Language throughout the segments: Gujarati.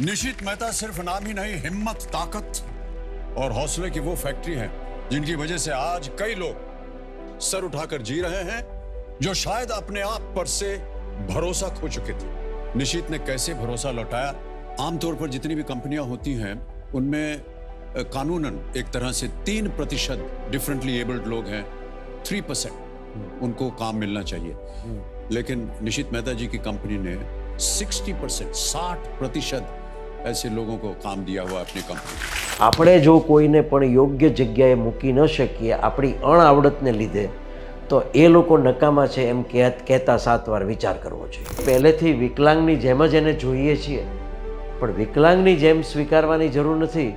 निशित मेहता सिर्फ़ नाम ही नहीं हिम्मत ताकत और हौसले की वो फैक्ट्री है जिनकी वजह से आज कई लोग सर उठाकर जी रहे हैं जो शायद अपने आप पर से भरोसा खो चुके थे। निशित ने कैसे भरोसा लौटाया? आमतौर पर जितनी भी कंपनियाँ होती हैं उनमें कानूनन एक तरह से तीन प्रतिशत डिफरेंटली एबल्ड लोग हैं थ्री परसेंट उनको काम मिलना चाहिए। लेकिन निशित मेहता जी की कंपनी ने 60 परसेंट साठ प्रतिशत ऐसे लोगों को काम दिया हुआ है अपनी कंपनी में। આપણે જો કોઈને પણ યોગ્ય જગ્યાએ મૂકી ન શકીએ આપણી અણઆવડતને લીધે તો એ લોકો નકામા છે એમ કહે કહેતા સાત વાર વિચાર કરવો જોઈએ પહેલેથી વિકલાંગની જેમ જ એને જોઈએ છીએ પણ વિકલાંગની જેમ સ્વીકારવાની જરૂર નથી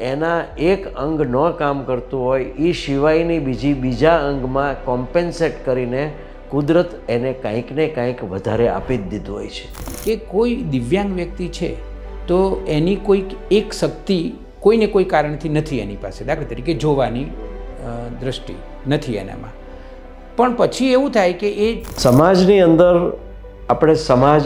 એના એક અંગ ન કામ કરતું હોય એ સિવાયની બીજી બીજા અંગમાં કોમ્પેન્સેટ કરીને કુદરત એને કાંઈક ને કાંઈક વધારે આપી જ દીધું હોય છે કે કોઈ દિવ્યાંગ વ્યક્તિ છે તો એની કોઈક એક શક્તિ કોઈને કોઈ કારણથી નથી એની પાસે. દાખલા તરીકે જોવાની દ્રષ્ટિ નથી એનામાં. પણ પછી એવું થાય કે એ સમાજની અંદર આપણે સમાજ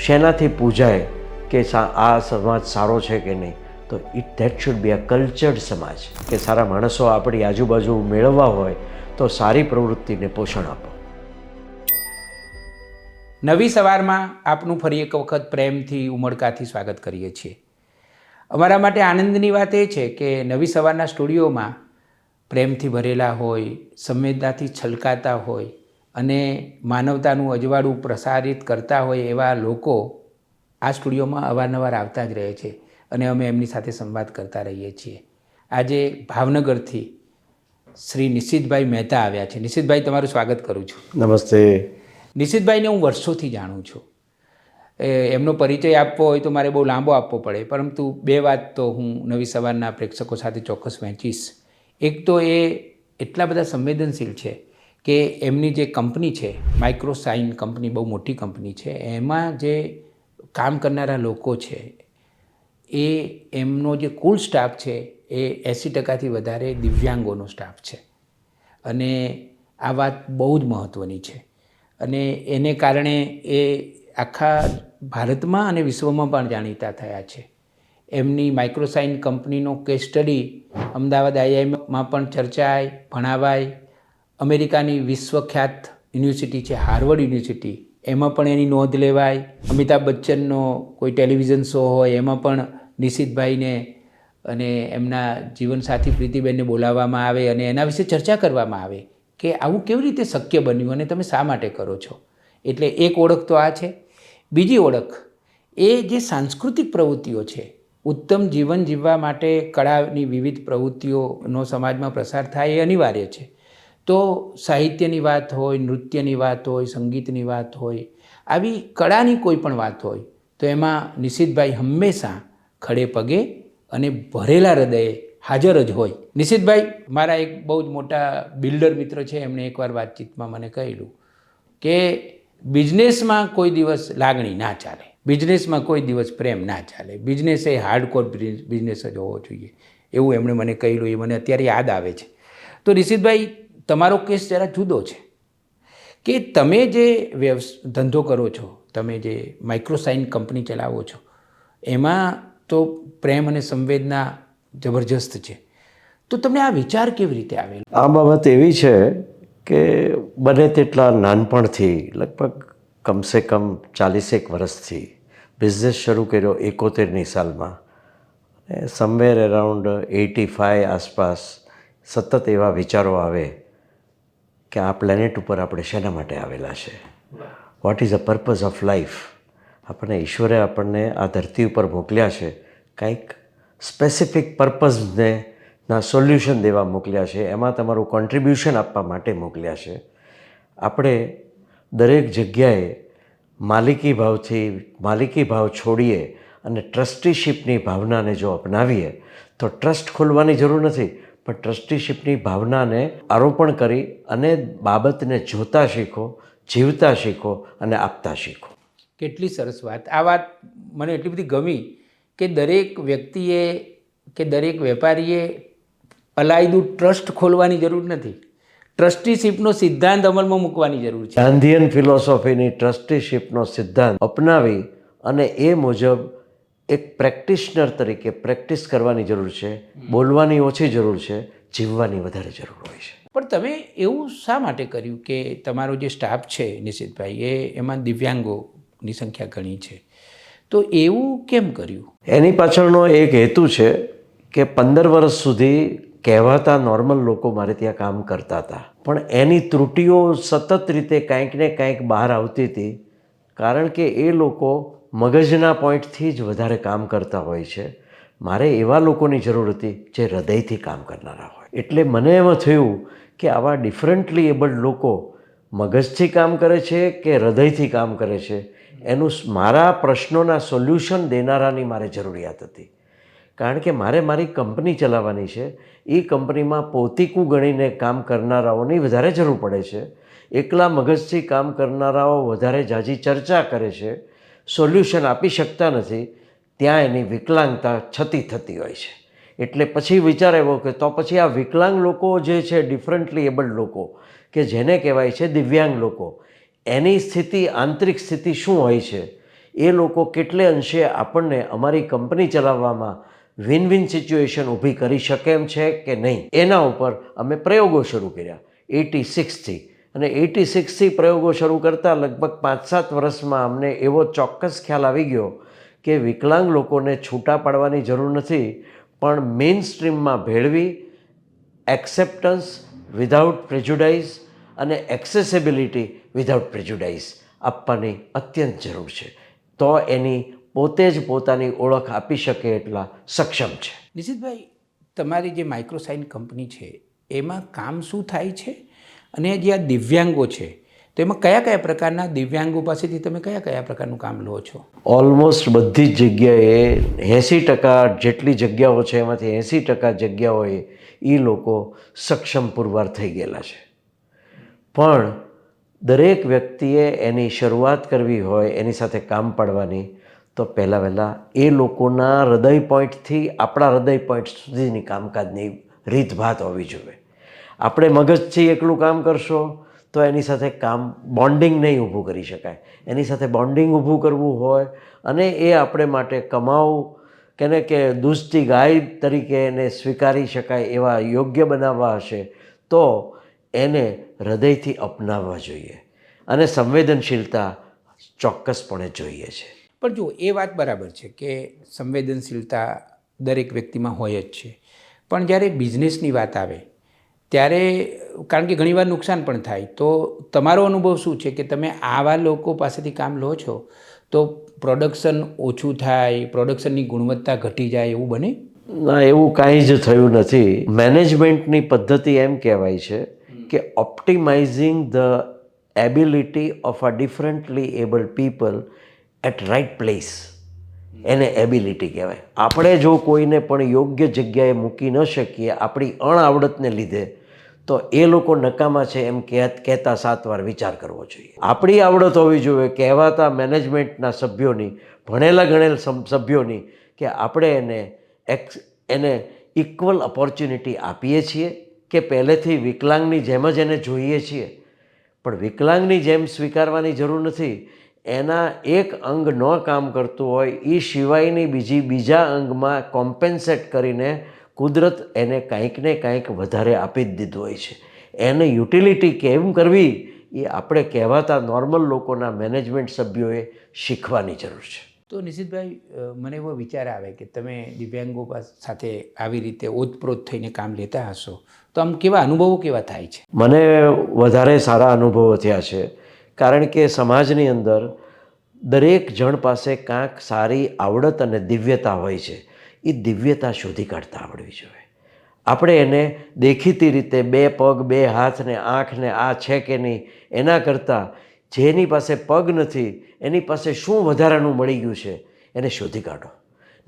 શેનાથી પૂજાય કે આ સમાજ સારો છે કે નહીં? તો it that should be a cultured સમાજ. કે સારા માણસો આપણી આજુબાજુ મેળવવા હોય તો સારી પ્રવૃત્તિને પોષણ આપો. નવી સવારમાં આપનું ફરી એક વખત પ્રેમથી, ઉમળકાથી સ્વાગત કરીએ છીએ. અમારા માટે આનંદની વાત એ છે કે નવી સવારના સ્ટુડિયોમાં પ્રેમથી ભરેલા હોય, સંવેદનાથી છલકાતા હોય અને માનવતાનું અજવાળું પ્રસારિત કરતા હોય એવા લોકો આ સ્ટુડિયોમાં અવારનવાર આવતા જ રહે છે અને અમે એમની સાથે સંવાદ કરતા રહીએ છીએ. આજે ભાવનગરથી શ્રી નિશિતભાઈ મહેતા આવ્યા છે. નિશિતભાઈ, તમારું સ્વાગત કરું છું. નમસ્તે. નિશિતભાઈને હું વર્ષોથી જાણું છું. એમનો પરિચય આપવો હોય તો મારે બહુ લાંબો આપવો પડે, પરંતુ બે વાત તો હું નવી સવારના પ્રેક્ષકો સાથે ચોક્કસ વહેંચીશ. એક તો એ એટલા બધા સંવેદનશીલ છે કે એમની જે કંપની છે, માઇક્રોસાઇન કંપની, બહુ મોટી કંપની છે, એમાં જે કામ કરનારા લોકો છે, એ એમનો જે કુલ સ્ટાફ છે એ એંસી ટકાથી વધારે દિવ્યાંગોનો સ્ટાફ છે. અને આ વાત બહુ જ મહત્ત્વની છે. અને એને કારણે એ આખા ભારતમાં અને વિશ્વમાં પણ જાણીતા થયા છે. એમની માઇક્રોસાઇન કંપનીનો કેસ સ્ટડી અમદાવાદ આઈઆઈમાં પણ ચર્ચાય, ભણાવાય. અમેરિકાની વિશ્વખ્યાત યુનિવર્સિટી છે, હાર્વર્ડ યુનિવર્સિટી. એમાં પણ એની નોંધ લેવાય. અમિતાભ બચ્ચનનો કોઈ ટેલિવિઝન શો હોય, એમાં પણ નિશિતભાઈને અને એમના જીવનસાથી પ્રીતિબેનને બોલાવવામાં આવે અને એના વિશે ચર્ચા કરવામાં આવે. કે આવું કેવી રીતે શક્ય બન્યું અને તમે શા માટે કરો છો? એટલે એક ઓળખ તો આ છે. બીજી ઓળખ, એ જે સાંસ્કૃતિક પ્રવૃત્તિઓ છે, ઉત્તમ જીવન જીવવા માટે કળાની વિવિધ પ્રવૃત્તિઓનો સમાજમાં પ્રસાર થાય એ અનિવાર્ય છે. તો સાહિત્યની વાત હોય, નૃત્યની વાત હોય, સંગીતની વાત હોય, આવી કળાની કોઈ પણ વાત હોય, તો એમાં નિશિતભાઈ હંમેશા ખડે પગે અને ભરેલા હૃદયે હાજર જ હોય. નિશિતભાઈ, મારા એક બહુ જ મોટા બિલ્ડર મિત્ર છે, એમણે એકવાર વાતચીતમાં મને કહેલું કે બિઝનેસમાં કોઈ દિવસ લાગણી ના ચાલે. બિઝનેસમાં કોઈ દિવસ પ્રેમ ના ચાલે. બિઝનેસ એ હાર્ડકોર બિઝનેસ જ હોવો જોઈએ. એવું એમણે મને કહેલું, એ મને અત્યારે યાદ આવે છે. તો નિશિતભાઈ, તમારો કેસ જરા જુદો છે. કે તમે જે વ્યવસ, ધંધો કરો છો, તમે જે માઇક્રોસાઇન કંપની ચલાવો છો, એમાં તો પ્રેમ અને સંવેદના જબરજસ્ત છે. તો તમને આ વિચાર કેવી રીતે આવેલો? આ બાબત એવી છે કે બને તેટલા નાનપણથી, લગભગ કમસે કમ ચાલીસેક વર્ષથી બિઝનેસ શરૂ કર્યો એકોતેરની સાલમાં. સમવેર એરાઉન્ડ એટી ફાઇવ આસપાસ સતત એવા વિચારો આવે કે આ પ્લેનેટ ઉપર આપણે શેના માટે આવેલા છે? What is a purpose of life આપણને ઈશ્વરે આપણને આ ધરતી ઉપર મોકલ્યા છે. કંઈક સ્પેસિફિક પર્પઝને ના સોલ્યુશન દેવા મોકલ્યા છે, એમાં તમારું કોન્ટ્રીબ્યુશન આપવા માટે મોકલ્યા છે. આપણે દરેક જગ્યાએ માલિકી ભાવથી માલિકી ભાવ છોડીએ અને ટ્રસ્ટીશીપની ભાવનાને જો અપનાવીએ, તો ટ્રસ્ટ ખોલવાની જરૂર નથી, પણ ટ્રસ્ટીશીપની ભાવનાને આરોપણ કરી અને બાબતને જોતા શીખો, જીવતા શીખો અને આપતા શીખો. કેટલી સરસ વાત. આ વાત મને એટલી બધી ગમી કે દરેક વ્યક્તિએ કે દરેક વેપારીએ અલાયદું ટ્રસ્ટ ખોલવાની જરૂર નથી. ટ્રસ્ટીશીપનો સિદ્ધાંત અમલમાં મૂકવાની જરૂર છે. ગાંધીયન ફિલોસોફીની ટ્રસ્ટીશીપનો સિદ્ધાંત અપનાવી અને એ મુજબ એક પ્રેક્ટિશનર તરીકે પ્રેક્ટિસ કરવાની જરૂર છે બોલવાની ઓછી જરૂર છે જીવવાની વધારે જરૂર હોય છે. પણ તમે એવું શા માટે કર્યું કે તમારો જે સ્ટાફ છે નિશિતભાઈ એ એમાં દિવ્યાંગોની સંખ્યા ઘણી છે? તો એવું કેમ કર્યું? એની પાછળનો એક હેતુ છે કે પંદર વર્ષ સુધી કહેવાતા નોર્મલ લોકો મારે ત્યાં કામ કરતા હતા. પણ એની ત્રુટીઓ સતત રીતે કાંઈક ને કાંઈક બહાર આવતી હતી, કારણ કે એ લોકો મગજના પોઈન્ટથી જ વધારે કામ કરતા હોય છે. મારે એવા લોકોની જરૂર હતી જે હૃદયથી કામ કરનારા હોય. એટલે મને એમાં થયું કે આવા ડિફરન્ટલી એબલ્ડ લોકો મગજથી કામ કરે છે કે હૃદયથી કામ કરે છે? એનું મારા પ્રશ્નોના સોલ્યુશન દેનારાની મારે જરૂરિયાત હતી. કારણ કે મારે મારી કંપની ચલાવવાની છે. એ કંપનીમાં પોતીકું ગણીને કામ કરનારાઓની વધારે જરૂર પડે છે. એકલા મગજથી કામ કરનારાઓ વધારે જાજી ચર્ચા કરે છે. સોલ્યુશન આપી શકતા નથી. ત્યાં એની વિકલાંગતા છતી થતી હોય છે. એટલે પછી વિચાર એવો કે તો પછી આ વિકલાંગ લોકો જે છે, ડિફરન્ટલી એબલ્ડ લોકો, કે જેને કહેવાય છે દિવ્યાંગ લોકો એની સ્થિતિ, આંતરિક સ્થિતિ શું હોય છે? એ લોકો કેટલે અંશે આપણને અમારી કંપની ચલાવવામાં વિન વિન સિચ્યુએશન ઊભી કરી શકે એમ છે કે નહીં? એના ઉપર અમે પ્રયોગો શરૂ કર્યા, એટી સિક્સથી. અને એટી સિક્સથી પ્રયોગો શરૂ કરતાં લગભગ પાંચ સાત વર્ષમાં અમને એવો ચોક્કસ ખ્યાલ આવી ગયો કે વિકલાંગ લોકોને છૂટા પાડવાની જરૂર નથી, પણ મેઇન સ્ટ્રીમમાં ભેળવી એક્સેપ્ટન્સ વિધાઉટ પ્રેજ્યુડાઇઝ અને એક્સેસેબિલિટી વિધાઉટ પ્રેજ્યુડાઇઝ આપવાની અત્યંત જરૂર છે. તો એની પોતે જ પોતાની ઓળખ આપી શકે એટલા સક્ષમ છે. નિશિતભાઈ તમારી જે માઇક્રોસાઇન કંપની છે એમાં કામ શું થાય છે? અને જે આ દિવ્યાંગો છે તો એમાં કયા કયા પ્રકારના દિવ્યાંગો પાસેથી તમે કયા કયા પ્રકારનું કામ લો છો? ઓલમોસ્ટ બધી જ જગ્યાએ એંસી ટકા જેટલી જગ્યાઓ છે એમાંથી એંસી ટકા જગ્યાઓએ એ લોકો સક્ષમ પુરવાર થઈ ગયેલા છે. પણ દરેક વ્યક્તિએ એની શરૂઆત કરવી હોય, એની સાથે કામ પાડવાની, તો પહેલાં વહેલાં એ લોકોના હૃદય પોઈન્ટથી આપણા હૃદય પોઈન્ટ સુધીની કામકાજની રીતભાત હોવી જોઈએ. આપણે મગજથી એકલું કામ કરશો, તો એની સાથે કામ બોન્ડિંગ નહીં ઊભું કરી શકાય. એની સાથે બોન્ડિંગ ઊભું કરવું હોય અને એ આપણે માટે કમાવું કે ને કે દૂધથી ગાય તરીકે એને સ્વીકારી શકાય એવા યોગ્ય બનાવવા હશે, તો એને હૃદયથી અપનાવવા જોઈએ અને સંવેદનશીલતા ચોક્કસપણે જોઈએ છે. પણ જુઓ એ વાત બરાબર છે કે સંવેદનશીલતા દરેક વ્યક્તિમાં હોય જ છે. પણ જ્યારે બિઝનેસની વાત આવે ત્યારે કારણ કે ઘણીવાર નુકસાન પણ થાય તો તમારો અનુભવ શું છે કે તમે આવા લોકો પાસેથી કામ લો છો તો પ્રોડક્શન ઓછું થાય પ્રોડક્શનની ગુણવત્તા ઘટી જાય એવું બને? ના એવું કાંઈ જ થયું નથી. મેનેજમેન્ટની પદ્ધતિ એમ કહેવાય છે કે optimising the ability of a differently abled people at right place એને એબિલિટી કહેવાય. આપણે જો કોઈને પણ યોગ્ય જગ્યાએ મૂકી ન શકીએ આપણી અણઆવડતને લીધે, તો એ લોકો નકામા છે એમ કહેત, કહેતા સાત વાર વિચાર કરવો જોઈએ. આપણી આવડત હોવી જોઈએ. કહેવાતા મેનેજમેન્ટના સભ્યોની, ભણેલા ગણેલ સભ્યોની કે આપણે એને એક્સ એને ઇક્વલ ઓપોર્ચ્યુનિટી આપીએ છીએ. કે પહેલેથી વિકલાંગની જેમ જ એને જોઈએ છીએ. પણ વિકલાંગની જેમ સ્વીકારવાની જરૂર નથી. એના એક અંગ ન કામ કરતું હોય એ સિવાયની બીજી બીજા અંગમાં કોમ્પેન્સેટ કરીને કુદરત એને કાંઈક ને કાંઈક વધારે આપી જ દીધું હોય છે. એને યુટિલિટી કેમ કરવી એ આપણે કહેવાતા નોર્મલ લોકોના મેનેજમેન્ટ સભ્યોએ શીખવાની જરૂર છે. તો નિશિતભાઈ મને એવો વિચાર આવે કે તમે દિવ્યાંગો સાથે આવી રીતે ઓતપ્રોત થઈને કામ લેતા હશો, તો આમ કેવા અનુભવો કેવા થાય છે? મને વધારે સારા અનુભવો થયા છે. કારણ કે સમાજની અંદર દરેક જણ પાસે કાંક સારી આવડત અને દિવ્યતા હોય છે. એ દિવ્યતા શોધી કાઢતા આવડવી જોઈએ. આપણે એને દેખીતી રીતે બે પગ, બે હાથ ને આંખ ને આ છે કે નહીં, એના કરતાં જેની પાસે પગ નથી, એની પાસે શું વધારાનું મળી ગયું છે, એને શોધી કાઢો.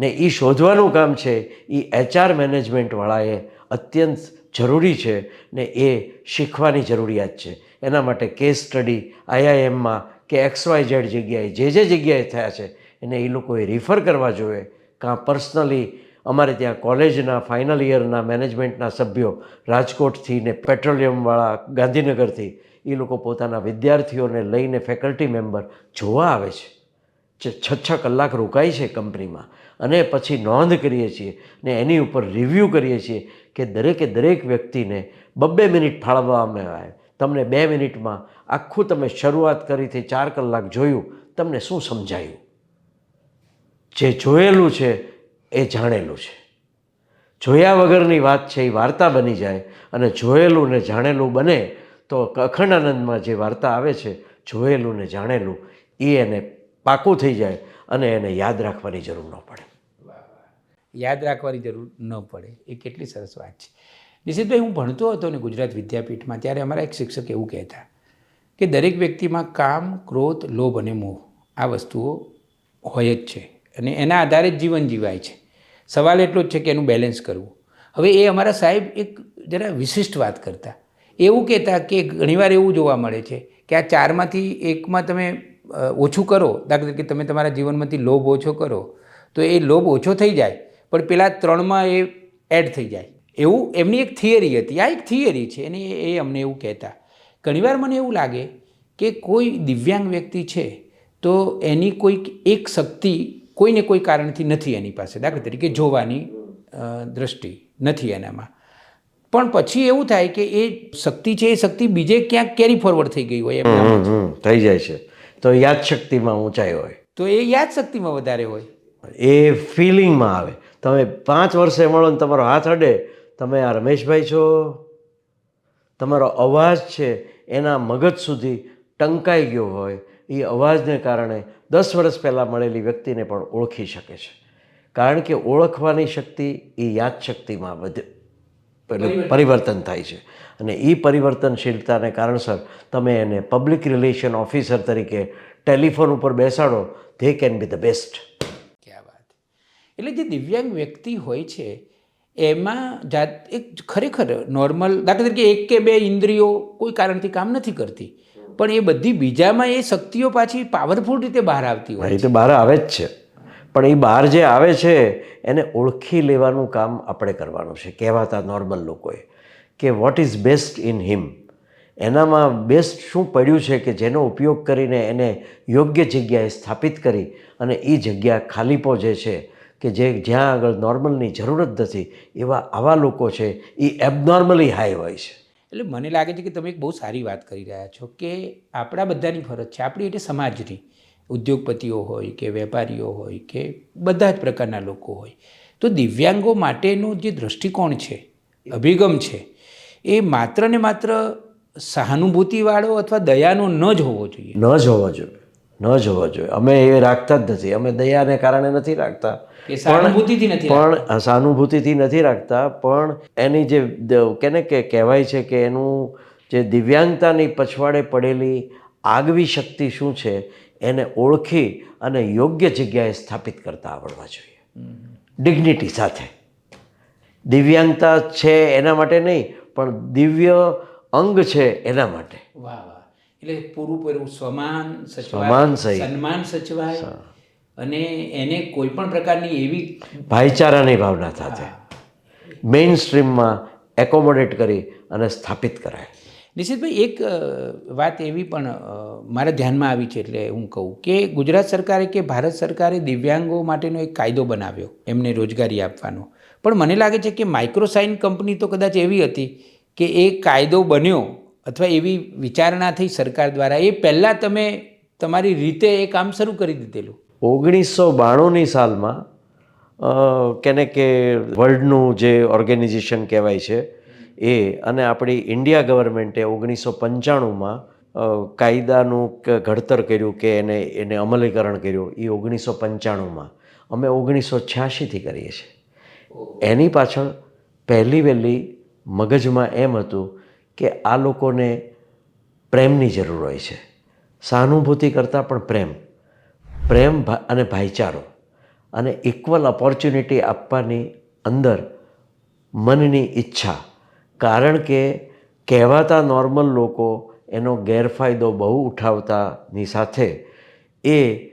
ને એ શોધવાનું કામ છે એ એચઆર મેનેજમેન્ટવાળાએ અત્યંત જરૂરી છે ને એ શીખવાની જરૂરિયાત છે. એના માટે કેસ સ્ટડી આઈઆઈએમમાં કે એક્સ વાય ઝેડ જગ્યાએ જે જે જગ્યાએ થયા છે, એને એ લોકોએ રિફર કરવા જોઈએ. કાં પર્સનલી અમારે ત્યાં કોલેજના ફાઇનલ યરના મેનેજમેન્ટના સભ્યો રાજકોટથી ને પેટ્રોલિયમવાળા ગાંધીનગરથી એ લોકો પોતાના વિદ્યાર્થીઓને લઈને ફેકલ્ટી મેમ્બર જોવા આવે છે. જે છ છ કલાક રોકાય છે કંપનીમાં. અને પછી નોંધ કરીએ છીએ ને એની ઉપર રિવ્યૂ કરીએ છીએ કે દરેકે દરેક વ્યક્તિને બબ્બે મિનિટ ફાળવવામાં આવે. તમને બે મિનિટમાં આખું તમે શરૂઆત કરીથી ચાર કલાક જોયું, તમને શું સમજાયું? જે જોયેલું છે એ જાણેલું છે. જોયા વગરની વાત છે એ વાર્તા બની જાય અને જોયેલું ને જાણેલું બને તો અખંડ આનંદમાં જે વાર્તા આવે છે, જોયેલું ને જાણેલું, એ એને પાકું થઈ જાય અને એને યાદ રાખવાની જરૂર ન પડે. યાદ રાખવાની જરૂર ન પડે. એ કેટલી સરસ વાત છે. નિશિતભાઈ, હું ભણતો હતો ને ગુજરાત વિદ્યાપીઠમાં, ત્યારે અમારા એક શિક્ષક એવું કહેતા કે દરેક વ્યક્તિમાં કામ, ક્રોધ, લોભ અને મોહ આ વસ્તુઓ હોય જ છે અને એના આધારે જ જીવન જીવાય છે. સવાલ એટલો જ છે કે એનું બેલેન્સ કરવું. હવે એ અમારા સાહેબ એક જરા વિશિષ્ટ વાત કરતા. એવું કહેતા કે ઘણીવાર એવું જોવા મળે છે કે આ ચારમાંથી એકમાં તમે ઓછું કરો, દાખલા તરીકે તમે તમારા જીવનમાંથી લોભ ઓછો કરો, તો એ લોભ ઓછો થઈ જાય, પણ પેલા ત્રણમાં એ એડ થઈ જાય. એવું એમની એક થિયરી હતી, આ એક થિયરી છે અને એ અમને એવું કહેતા. ઘણીવાર મને એવું લાગે કે કોઈ દિવ્યાંગ વ્યક્તિ છે, તો એની કોઈક એક શક્તિ કોઈને કોઈ કારણથી નથી એની પાસે, દાખલા તરીકે જોવાની દ્રષ્ટિ નથી એનામાં. પણ પછી એવું થાય કે એ શક્તિ છે એ શક્તિ બીજે ક્યાંક કેરી ફોરવર્ડ થઈ ગઈ હોય એમ થઈ જાય છે. તો યાદશક્તિમાં ઊંચાઈ હોય. તો એ યાદશક્તિમાં વધારે હોય. એ ફિલિંગમાં આવે. તમે પાંચ વર્ષે મળો ને તમારો હાથ અડે તમે આ રમેશભાઈ છો તમારો અવાજ છે એના મગજ સુધી ટંકાઈ ગયો હોય એ અવાજને કારણે દસ વર્ષ પહેલાં મળેલી વ્યક્તિને પણ ઓળખી શકે છે. કારણ કે ઓળખવાની શક્તિ એ યાદશક્તિમાં વધે પરિવર્તન. થાય છે. અને એ પરિવર્તનશીલતાને કારણસર તમે એને પબ્લિક રિલેશન ઓફિસર તરીકે ટેલિફોન ઉપર બેસાડો they can be the best ક્યાં વાત. એટલે જે દિવ્યાંગ વ્યક્તિ હોય છે એમાં જાત એક ખરેખર નોર્મલ દાખલા તરીકે એક કે બે ઇન્દ્રિયો કોઈ કારણથી કામ નથી કરતી પણ એ બધી બીજામાં એ શક્તિઓ પાછી પાવરફુલ રીતે બહાર આવતી હોય એ તો બહાર આવે જ છે. પણ એ બહાર જે આવે છે, એને ઓળખી લેવાનું કામ આપણે કરવાનું છે. કહેવાતા નોર્મલ લોકોએ કે what is best in him એનામાં બેસ્ટ શું પડ્યું છે કે જેનો ઉપયોગ કરીને એને યોગ્ય જગ્યાએ સ્થાપિત કરી અને એ જગ્યા ખાલીપો જે છે કે જે જ્યાં આગળ નોર્મલની જરૂર જ નથી, એવા આવા લોકો છે, એ એબનોર્મલી હાઈ હોય છે. એટલે મને લાગે છે કે તમે એક બહુ સારી વાત કરી રહ્યા છો કે આપણા બધાની ફરજ છે. આપણી એટલે સમાજની. ઉદ્યોગપતિઓ હોય કે વેપારીઓ હોય કે બધા જ પ્રકારના લોકો હોય. તો દિવ્યાંગો માટેનો જે દૃષ્ટિકોણ છે અભિગમ છે એ માત્ર ને માત્ર સહાનુભૂતિવાળો અથવા દયાનો ન જ હોવો જોઈએ. ન જ હોવો જોઈએ. ન જ હોવો જોઈએ. અમે એ રાખતા જ નથી. અમે દયાને કારણે નથી રાખતા. સહાનુભૂતિથી નથી પણ સહાનુભૂતિથી નથી રાખતા. પણ એની જે કેને કે કહેવાય છે કે એનું જે દિવ્યાંગતાની પછવાડે પડેલી આગવી શક્તિ શું છે એને ઓળખી અને યોગ્ય જગ્યાએ સ્થાપિત કરતા આવડવા જોઈએ. ડિગ્નિટી સાથે. દિવ્યાંગતા છે એના માટે નહીં પણ દિવ્ય અંગ છે એના માટે. વાહ વાહ. એટલે પૂરું પૂરું સ્વમાન સ્વમાન સહિત. સન્માન સચવાય અને એને કોઈ પણ પ્રકારની એવી ભાઈચારાની ભાવના સાથે. મેઇન સ્ટ્રીમમાં એકોમોડેટ કરી અને સ્થાપિત કરાય. નિશિતભાઈ, એક વાત એવી પણ મારા ધ્યાનમાં આવી છે એટલે હું કહું કે ગુજરાત સરકારે કે ભારત સરકારે દિવ્યાંગો માટેનો એક કાયદો બનાવ્યો એમને રોજગારી આપવાનો. પણ મને લાગે છે કે માઇક્રોસાઇન કંપની તો કદાચ એવી હતી કે એ કાયદો બન્યો અથવા એવી વિચારણા થઈ સરકાર દ્વારા, એ પહેલાં તમે તમારી રીતે એ કામ શરૂ કરી દીધેલું. ઓગણીસો બાણુંની સાલમાં કેને કે વર્લ્ડનું જે ઓર્ગેનાઇઝેશન કહેવાય છે એ અને આપણી ઇન્ડિયા ગવર્મેન્ટે ઓગણીસો પંચાણુંમાં કાયદાનું ઘડતર કર્યું કે એને એને અમલીકરણ કર્યું એ ઓગણીસો પંચાણુંમાં. અમે ઓગણીસો છ્યાસીથી કરીએ છીએ. એની પાછળ પહેલી વહેલી મગજમાં એમ હતું કે આ લોકોને પ્રેમની જરૂર હોય છે. સહાનુભૂતિ કરતાં પણ પ્રેમ. પ્રેમ અને ભાઈચારો. અને ઇક્વલ ઓપોર્ચ્યુનિટી આપવાની અંદર મનની ઈચ્છા. કારણ કે કહેવાતા નોર્મલ લોકો એનો ગેરફાયદો બહુ ઉઠાવતાની સાથે એ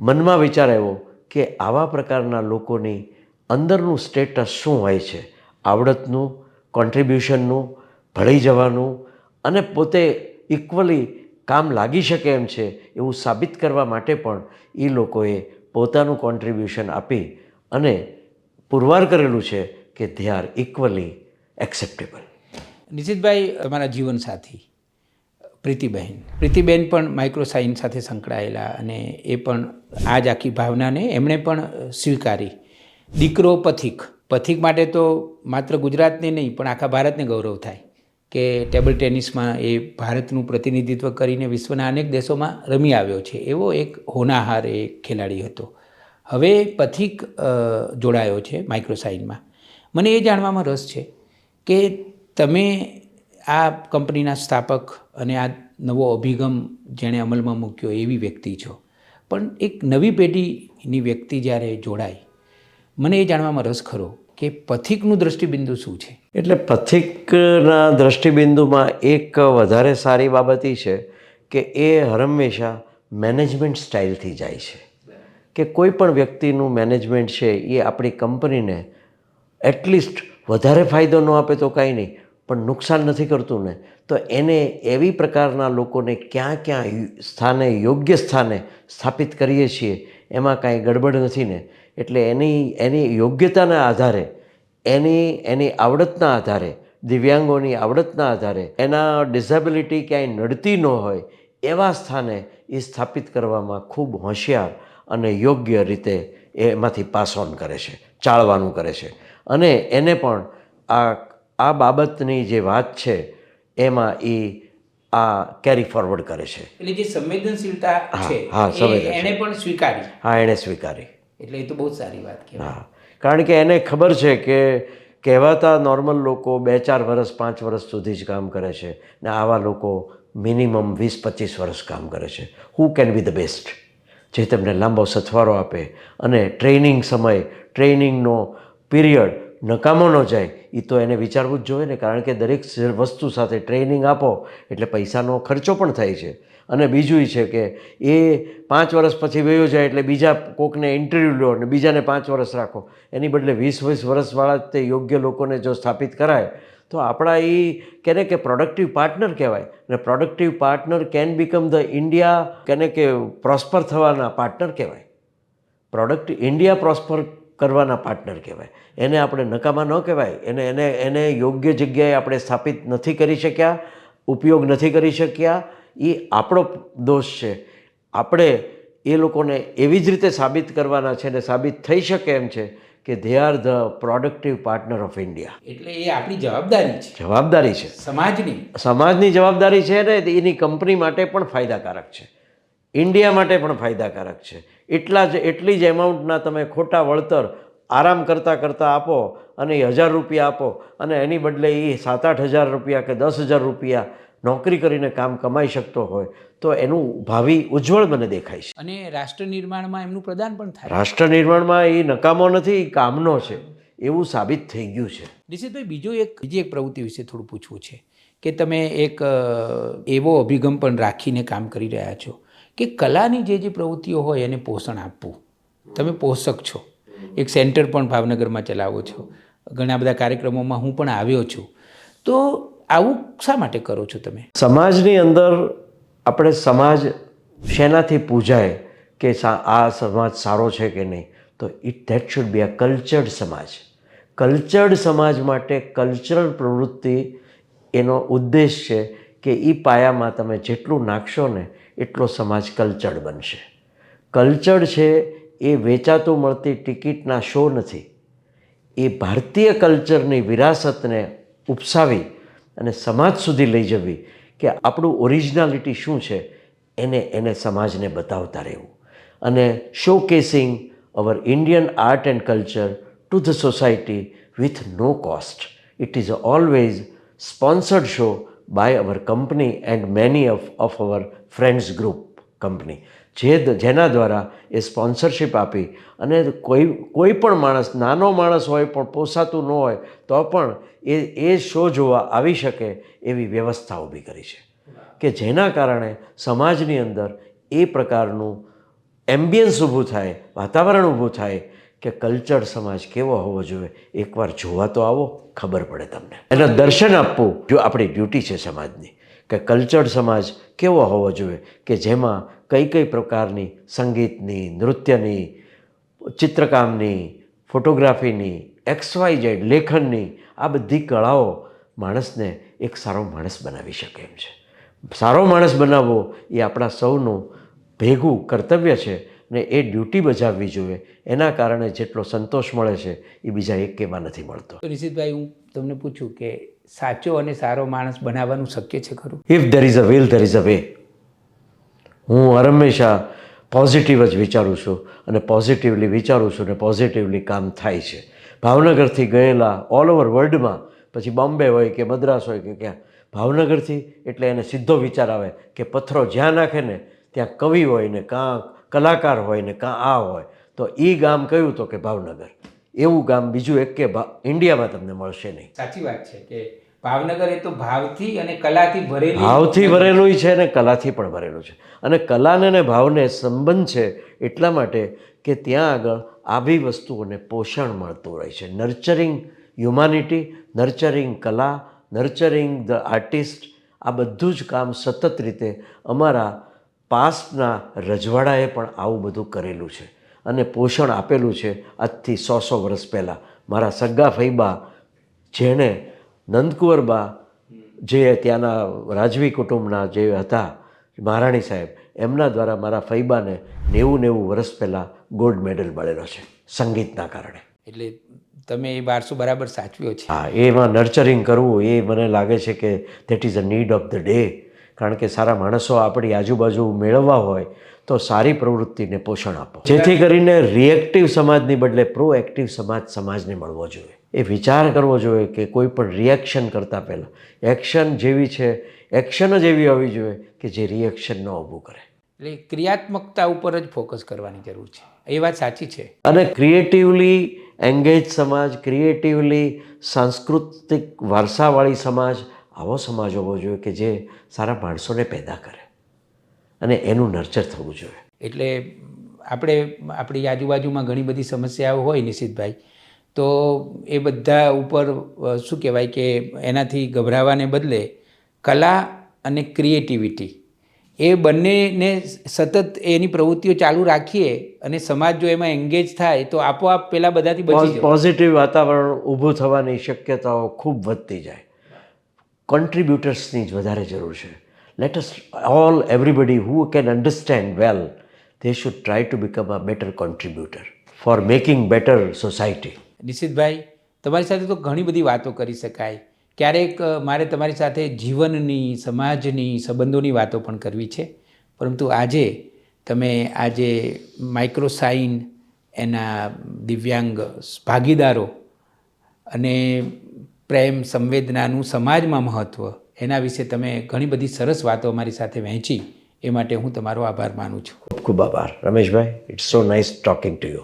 મનમાં વિચાર આવ્યો કે આવા પ્રકારના લોકોની અંદરનું સ્ટેટસ શું હોય છે? આવડતનું કોન્ટ્રીબ્યુશનનું ભળી જવાનું અને પોતે ઇક્વલી કામ લાગી શકે એમ છે એવું સાબિત કરવા માટે પણ એ લોકોએ પોતાનું કોન્ટ્રીબ્યુશન આપી અને પુરવાર કરેલું છે કે ધે આર ઇક્વલી એક્સેપ્ટેબલ નિશિતભાઈ, અમારા જીવનસાથી પ્રીતિબહેન પ્રીતિબહેન પણ માઇક્રોસાઇન સાથે સંકળાયેલા અને એ પણ આ જ આખી ભાવનાને એમણે પણ સ્વીકારી. દીકરો પથિક. પથિક માટે તો માત્ર ગુજરાતને નહીં, પણ આખા ભારતને ગૌરવ થાય કે ટેબલ ટેનિસમાં એ ભારતનું પ્રતિનિધિત્વ કરીને વિશ્વના અનેક દેશોમાં રમી આવ્યો છે. એવો એક હોનાહાર એ ખેલાડી હતો. હવે પથિક જોડાયો છે માઇક્રોસાઇનમાં મને એ જાણવામાં રસ છે કે તમે આ કંપનીના સ્થાપક અને આ નવો અભિગમ જેણે અમલમાં મૂક્યો એવી વ્યક્તિ છો. પણ એક નવી પેઢીની વ્યક્તિ જ્યારે જોડાય, મને એ જાણવામાં રસ ખરો કે પથિકનું દ્રષ્ટિબિંદુ શું છે? એટલે પથિકના દ્રષ્ટિબિંદુમાં એક વધારે સારી બાબત એ છે કે એ હંમેશા મેનેજમેન્ટ સ્ટાઇલથી જાય છે. કે કોઈ પણ વ્યક્તિનું મેનેજમેન્ટ છે એ આપણી કંપનીને એટલીસ્ટ વધારે ફાયદો ન આપે તો કાંઈ નહીં, પણ નુકસાન નથી કરતું ને, તો એને એવી પ્રકારના લોકોને ક્યાં ક્યાં સ્થાને, યોગ્ય સ્થાને સ્થાપિત કરીએ છીએ, એમાં કાંઈ ગડબડ નથી ને, એટલે એની એની યોગ્યતાના આધારે, એની એની આવડતના આધારે, દિવ્યાંગોની આવડતના આધારે, એના ડિઝેબિલિટી ક્યાંય નડતી ન હોય, એવા સ્થાને એ સ્થાપિત કરવામાં ખૂબ હોશિયાર અને યોગ્ય રીતે એમાંથી પાસ ઓન કરે છે, ચાળવાનું કરે છે. અને એને પણ આ આ બાબતની જે વાત છે એમાં એ આ કેરી ફોરવર્ડ કરે છે. એટલે જે સંવેદનશીલતા છે હા, એ સંવેદનશીલ. એણે પણ સ્વીકારી. હા એણે સ્વીકારી. એટલે એ તો બહુ સારી વાત કહેવાય. હા કારણ કે એને ખબર છે કે કહેવાતા નોર્મલ લોકો બે ચાર વર્ષ પાંચ વર્ષ સુધી જ કામ કરે છે ને આવા લોકો મિનિમમ વીસ પચીસ વર્ષ કામ કરે છે. Who can be the best જે તમને લાંબો સથવારો આપે અને ટ્રેનિંગ સમય ટ્રેનિંગનો પીરિયડ નકામો ન જાય એ તો એને વિચારવું જ જોઈએ ને, કારણ કે દરેક વસ્તુ સાથે ટ્રેનિંગ આપો એટલે પૈસાનો ખર્ચો પણ થાય છે. અને બીજું છે કે એ પાંચ વર્ષ પછી વયો જાય એટલે બીજા કોકને ઇન્ટરવ્યૂ લો અને બીજાને પાંચ વર્ષ રાખો. એની બદલે વીસ વીસ વર્ષવાળા તે યોગ્ય લોકોને જો સ્થાપિત કરાય, તો આપણા એ કેને કે પ્રોડક્ટિવ પાર્ટનર કહેવાય. અને productive partner can become the India કેને કે પ્રોસ્પર થવાના પાર્ટનર કહેવાય. પ્રોડક્ટ ઇન્ડિયા પ્રોસ્પર કરવાના પાર્ટનર કહેવાય. એને આપણે નકામા ન કહેવાય. એને એને એને યોગ્ય જગ્યાએ આપણે સ્થાપિત નથી કરી શક્યા ઉપયોગ નથી કરી શક્યા. એ આપણો દોષ છે. આપણે એ લોકોને એવી જ રીતે સાબિત કરવાના છે ને સાબિત થઈ શકે એમ છે કે they are the productive partner of India એટલે એ આપણી જવાબદારી છે. જવાબદારી છે. સમાજની. સમાજની જવાબદારી છે ને એની કંપની માટે પણ ફાયદાકારક છે. ઇન્ડિયા માટે પણ ફાયદાકારક છે. એટલા જ એટલી જ એમાઉન્ટના તમે ખોટા વળતર આરામ કરતાં કરતાં આપો અને એ હજાર રૂપિયા આપો અને એની બદલે એ સાત આઠ હજાર રૂપિયા કે દસ હજાર રૂપિયા નોકરી કરીને કામ કમાઈ શકતો હોય તો એનું ભાવિ ઉજ્જવળ મને દેખાય છે. અને રાષ્ટ્ર નિર્માણમાં એમનું પ્રદાન પણ થાય. રાષ્ટ્ર નિર્માણમાં એ નકામો નથી એ કામનો છે. એવું સાબિત થઈ ગયું છે. નિશિતભાઈ બીજો એક બીજી એક પ્રવૃત્તિ વિશે થોડું પૂછવું છે કે તમે એક એવો અભિગમ પણ રાખીને કામ કરી રહ્યા છો. કે કલાની જે જે પ્રવૃત્તિઓ હોય એને પોષણ આપવું. તમે પોષક છો. એક સેન્ટર પણ ભાવનગરમાં ચલાવો છો. ઘણા બધા કાર્યક્રમોમાં હું પણ આવ્યો છું. તો આવું શા માટે કરો છો તમે? સમાજની અંદર આપણે સમાજ શેનાથી પૂજાય કે આ સમાજ સારો છે કે નહીં? તો it that should be a cultured સમાજ. કલ્ચર્ડ સમાજ માટે કલ્ચરલ પ્રવૃત્તિ એનો ઉદ્દેશ છે કે એ પાયામાં તમે જેટલું નાખશો ને એટલો સમાજ કલ્ચર્ડ બનશે. કલ્ચર્ડ છે એ વેચાતું મળતી ટિકિટના શો નથી. એ ભારતીય કલ્ચરની વિરાસતને ઉપસાવી અને સમાજ સુધી લઈ જવી કે આપણું ઓરિજિનાલિટી શું છે એને એને સમાજને બતાવતા રહેવું. અને showcasing our Indian art and culture to the society with no cost it is always sponsored show by our company and many of of our friends group company જે જેના દ્વારા એ સ્પોન્સરશિપ આપી અને કોઈ કોઈ પણ માણસ, નાનો માણસ હોય પણ પોસાતું ન હોય, તો પણ એ એ શો જોવા આવી શકે એવી વ્યવસ્થા ઊભી કરી છે. કે જેના કારણે સમાજની અંદર એ પ્રકારનું એમ્બિયન્સ ઊભું થાય, વાતાવરણ ઊભું થાય કે કલ્ચર સમાજ કેવો હોવો જોઈએ? એકવાર જોવા તો આવો, ખબર પડે તમને. એના દર્શન આપવું, જો આપણી ડ્યુટી છે સમાજની, કે કલ્ચર સમાજ કેવો હોવો જોઈએ? કે જેમાં કઈ કઈ પ્રકારની સંગીતની, નૃત્યની, ચિત્રકામની, ફોટોગ્રાફીની એક્સ વાય ઝેડ, લેખનની, આ બધી કળાઓ માણસને એક સારો માણસ બનાવી શકે એમ છે. સારો માણસ બનાવવો એ આપણા સૌનું ભેગું કર્તવ્ય છે. ને એ ડ્યુટી બજાવવી જોઈએ. એના કારણે જેટલો સંતોષ મળે છે એ બીજા એકેમાં નથી મળતો. રિષિતભાઈ નિશિતભાઈ હું તમને પૂછું કે સાચો અને સારો માણસ બનાવવાનું શક્ય છે ખરું? If there is a well there is a way હું હંમેશા પોઝિટિવ જ વિચારું છું અને પોઝિટિવલી વિચારું છું અને પોઝિટિવલી કામ થાય છે. ભાવનગરથી ગયેલા ઓલ ઓવર વર્લ્ડમાં પછી બોમ્બે હોય કે મદ્રાસ હોય કે ક્યાં ભાવનગરથી એટલે એને સીધો વિચાર આવે કે પથ્થરો જ્યાં નાખે ને ત્યાં કવિ હોય ને કાં કલાકાર હોય ને કાં આ હોય તો એ ગામ કયું તો કે ભાવનગર? એવું ગામ બીજું એક કે ઇન્ડિયામાં તમને મળશે નહીં. સાચી વાત છે કે ભાવનગર એ તો ભાવથી અને કલાથી ભરેલું ભાવથી ભરેલું છે અને કલાથી પણ ભરેલું છે. અને કલાને અને ભાવને સંબંધ છે એટલા માટે કે ત્યાં આગળ આવી વસ્તુઓને પોષણ મળતું રહે છે. નર્ચરિંગ હ્યુમાનિટી નર્ચરિંગ કલા નર્ચરિંગ ધ આર્ટિસ્ટ આ બધું જ કામ સતત રીતે અમારા પાસ્ટના રજવાડાએ પણ આવું બધું કરેલું છે અને પોષણ આપેલું છે આજથી સો સો વર્ષ પહેલાં. મારા સગા ફૈબા જેણે નંદકુંવરબા જે ત્યાંના રાજવી કુટુંબના જે હતા મહારાણી સાહેબ એમના દ્વારા મારા ફૈબાને નેવું નેવું વર્ષ પહેલાં ગોલ્ડ મેડલ મળેલો છે સંગીતના કારણે. એટલે તમે એ વારસો બરાબર સાચવ્યો છે. હા એમાં નર્ચરિંગ કરવું એ મને લાગે છે કે that is a need of the day કારણ કે સારા માણસો આપણી આજુબાજુ મેળવવા હોય તો સારી પ્રવૃત્તિને પોષણ આપો. જેથી કરીને રિએક્ટિવ સમાજની બદલે પ્રોએક્ટિવ સમાજ સમાજને મળવો જોઈએ. એ વિચાર કરવો જોઈએ કે કોઈ પણ રિએક્શન કરતાં પહેલાં એક્શન જેવી છે એક્શન જ એવી હોવી જોઈએ કે જે રિએક્શન ન ઊભું કરે. એટલે ક્રિયાત્મકતા ઉપર જ ફોકસ કરવાની જરૂર છે. એ વાત સાચી છે. અને ક્રિએટિવલી એંગેજ સમાજ ક્રિએટિવલી સાંસ્કૃતિક વારસાવાળી સમાજ આવો સમાજ હોવો જોઈએ કે જે સારા માણસોને પેદા કરે અને એનું નર્ચર થવું જોઈએ. એટલે આપણે આપણી આજુબાજુમાં ઘણી બધી સમસ્યાઓ હોય નિશિતભાઈ તો એ બધા ઉપર શું કહેવાય કે એનાથી ગભરાવાને બદલે કલા અને ક્રિએટિવિટી એ બંનેને સતત એની પ્રવૃત્તિઓ ચાલુ રાખીએ અને સમાજ જો એમાં એન્ગેજ થાય તો આપોઆપ પેલા બધાથી બચી પોઝિટિવ વાતાવરણ ઊભું થવાની શક્યતાઓ ખૂબ વધતી જાય. કોન્ટ્રીબ્યુટર્સની જ વધારે જરૂર છે. Let us all everybody who can understand well they should try to become a better contributor for making better society Nishitbhai, તમારી સાથે તો ઘણી બધી વાતો કરી શકાય. ક્યારેક મારે તમારી સાથે જીવનની, સમાજની સંબંધોની વાતો પણ કરવી છે. પરંતુ આજે તમે આજે માઇક્રોસાઇન એના દિવ્યાંગ ભાગીદારો અને પ્રેમ, સંવેદનાનું સમાજમાં મહત્ત્વ એના વિશે તમે ઘણી બધી સરસ વાતો અમારી સાથે વહેંચી. એ માટે હું તમારો આભાર માનું છું. ખૂબ ખૂબ આભાર. Rameshbhai it's so nice talking to you